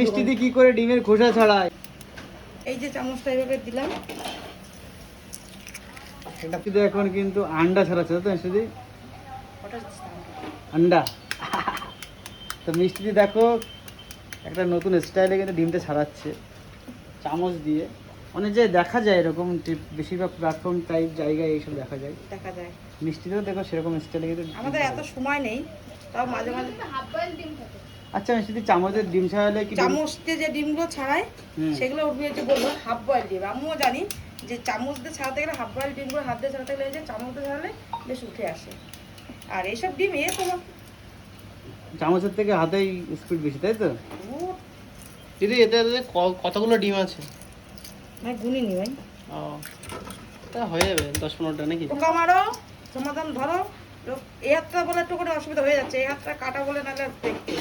মিষ্টি দিয়ে কি করে ডিমের খোসা ছাড়ায়? এই যে চামচটা এইভাবে দিলাম। কিন্তু এখন কিন্তু আন্ডা ছাড়াচ্ছে তো মিষ্টি ওটা আন্ডা? তো মিষ্টি দেখো একটা নতুন স্টাইলে কিন্তু ডিমটা ছাড়াচ্ছে। চামচ দিয়ে। অনেক জায়গায় দেখা যায় এরকম বেশিরভাগ প্ল্যাটফর্ম টাইপ জায়গায় এইসব দেখা যায়। দেখা যায়। মিষ্টিতেও দেখো সেরকম স্টাইলে কিন্তু আমাদের এত সময় নেই তাও মাঝে মাঝে আচ্ছা মিষ্টি দি চামচের ডিম ছাড়ালে কি ডিম- চামচ দিয়ে যে ডিমগুলো ছাড়াই সেগুলো উঠবে যে বলল হাফ বয়েল ডিম। আমিও জানি যে চামচ দিয়ে ছাড়াতে গেলে হাফ বয়েল ডিমগুলো হাত দিয়ে ছাড়াতে গেলে যে চামচ দিয়ে ছাড়ালে বেশ উঠে আসে। আর এইসব ডিম এ তোমার চামচের থেকে হাতেই স্পিড বেশি তাই তো? দিদি এতে কতগুলো ডিম আছে? ভাই গুনি নি ভাই। ও তা হয়ে যাবে দশ পনেরোটা নাকি? টোকা মারো সমাধান ধরো। তো এই হাতটা বলে একটু করে অসুবিধা হয়ে যাচ্ছে এই হাতটা কাটা বলে নাহলে দেখতে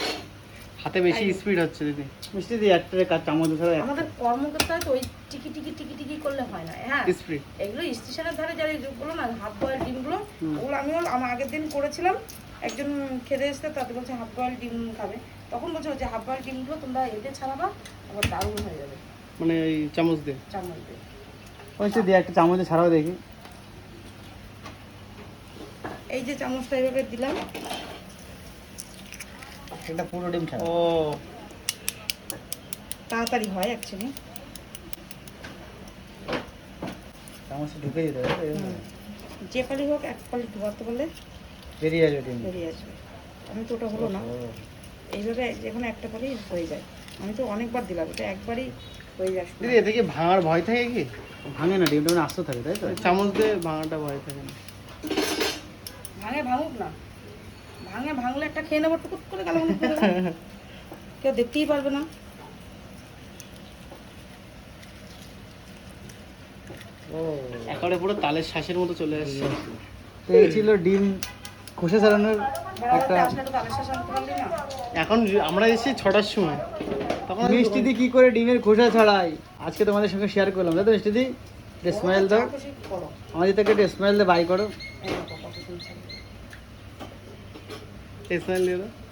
হাতে বেশি স্পিড হচ্ছে দিদি। মিষ্টি দিয়ে একটা কাজ চামচ ছাড়া এক- আমাদের কর্মকর্তা তো ওই টিকি টিকি টিকি টিকি করলে হয় না। হ্যাঁ স্পিড এগুলো স্টেশনের ধারে যারা এই যেগুলো না হাফ বয়েল ডিমগুলো। ওগুলো আমিও আমার আগের দিন করেছিলাম। একজন খেতে এসছে তাতে বলছে হাফ বয়েল ডিম খাবে। তখন বলছে যে হাফ বয়েল ডিমগুলো তোমরা এতে ছাড়াবা আবার দারুণ হয়ে যাবে। মানে এই চামচ দিয়ে। চামচ দিয়ে। মিষ্টি দিয়ে একটা চামচে ছাড়াও দেখি। এই যে চামচটা এইভাবে দিলাম। এটা পুরো ডিম ছাড়া ও। তাড়াতাড়ি হয় অ্যাকচুয়ালি চামচে ঢুকে যেতে হবে যে পালি হোক এক পালি বেরিয়ে আসবে ডিম বেরিয়ে আসবে। আমি তো ওটা হলো না। এইভাবে যেখানে একটা পালি হয়ে যায়। আমি তো অনেকবার দিলাম এটা একবারই হয়ে যায়। দিদি এতে কি ভাঙার ভয় থাকে কি? ভাঙে না ডিমটা মানে আস্ত থাকে তাই তো? চামচ দিয়ে ভাঙাটা ভয় থাকে না। ভাঙে ভাঙুক না। ভাঙে ভাঙলে একটা খেয়ে নেব টুকুট করে গেল কেউ দেখতেই পারবে না ও একেবারে পুরো তালের শ্বাসের মতো চলে আসছে তো এই ছিল ডিম খোসা ছাড়ানোর একটা এখন আমরা এসেছি ছটার সময় তখন মিষ্টি দি কি করে ডিমের খোসা ছাড়াই আজকে তোমাদের সঙ্গে শেয়ার করলাম তাই তো মিষ্টি দি স্মাইল দাও আমাদের থেকে একটা স্মাইল দিয়ে বাই করো এই দেখো